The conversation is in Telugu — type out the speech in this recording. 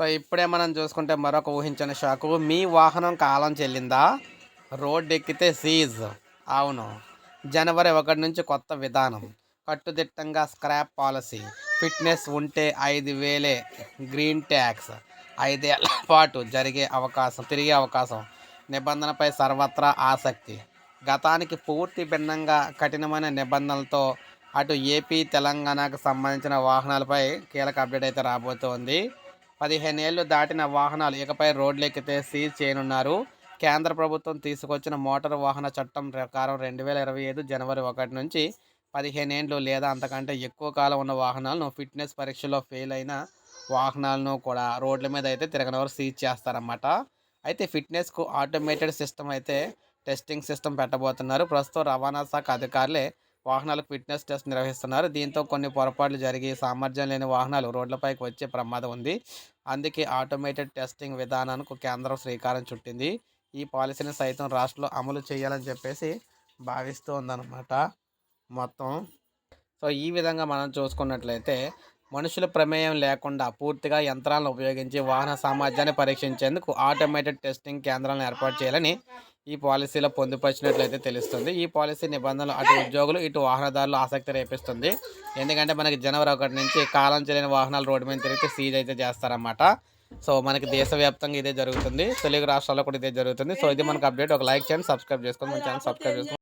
సో ఇప్పుడే మనం చూసుకుంటే మరొక ఊహించని షాకు. మీ వాహనం కాలం చెల్లిందా? రోడ్ ఎక్కితే సీజ్. అవును. జనవరి ఒకటి నుంచి కొత్త విధానం. కట్టుదిట్టంగా స్క్రాప్ పాలసీ. ఫిట్నెస్ ఉంటే ఐదు వేలే. Green tax. ఐదేళ్ళ పాటు జరిగే అవకాశం తిరిగే అవకాశం. నిబంధనపై సర్వత్రా ఆసక్తి. గతానికి పూర్తి భిన్నంగా కఠినమైన నిబంధనలతో అటు ఏపీ తెలంగాణకు సంబంధించిన వాహనాలపై కీలక అప్డేట్ అయితే రాబోతోంది. పదిహేను ఏళ్ళు దాటిన వాహనాలు ఇకపై రోడ్లెక్కితే సీజ్ చేయనున్నారు. కేంద్ర ప్రభుత్వం తీసుకొచ్చిన మోటారు వాహన చట్టం ప్రకారం రెండు వేల ఇరవై ఐదు జనవరి ఒకటి నుంచి పదిహేను ఏండ్లు లేదా అంతకంటే ఎక్కువ కాలం ఉన్న వాహనాలను ఫిట్నెస్ పరీక్షలో ఫెయిల్ అయిన వాహనాలను కూడా రోడ్ల మీద అయితే తిరగనవరు సీజ్ చేస్తారన్నమాట. అయితే ఫిట్నెస్కు ఆటోమేటెడ్ సిస్టమ్ అయితే టెస్టింగ్ సిస్టమ్ పెట్టబోతున్నారు. ప్రస్తుతం రవాణా శాఖ అధికారులే వాహనాలకు ఫిట్నెస్ టెస్ట్ నిర్వహిస్తున్నారు. దీంతో కొన్ని పొరపాట్లు జరిగి సామర్థ్యం లేని వాహనాలు రోడ్లపైకి వచ్చే ప్రమాదం ఉంది. అందుకే ఆటోమేటెడ్ టెస్టింగ్ విధానానికి కేంద్రం శ్రీకారం చుట్టింది. ఈ పాలసీని సైతం రాష్ట్రంలో అమలు చేయాలని చెప్పేసి భావిస్తూ ఉందన్నమాట మొత్తం. సో ఈ విధంగా మనం చూసుకున్నట్లయితే మనుషుల ప్రమేయం లేకుండా పూర్తిగా యంత్రాలను ఉపయోగించి వాహన సామర్థ్యాన్ని పరీక్షించేందుకు ఆటోమేటెడ్ టెస్టింగ్ కేంద్రాలను ఏర్పాటు చేయాలని ఈ పాలసీలో పొందుపరిచినట్లయితే తెలుస్తుంది. ఈ పాలసీ నిబంధనలు అటు ఉద్యోగులు ఇటు వాహనదారులు ఆసక్తి రేపిస్తుంది. ఎందుకంటే మనకి జనవరి ఒకటి నుంచి కాలం చెల్లిన వాహనాలు రోడ్డు మీద తిరిగితే సీజ్ అయితే చేస్తారన్నమాట. సో మనకి దేశవ్యాప్తంగా ఇదే జరుగుతుంది. తెలుగు రాష్ట్రాల్లో కూడా ఇదే జరుగుతుంది. సో ఇది మనకు అప్డేట్. ఒక లైక్ చేయండి సబ్స్క్రైబ్ చేసుకోండి. మన ఛానల్ సబ్స్క్రైబ్ చేసుకోండి.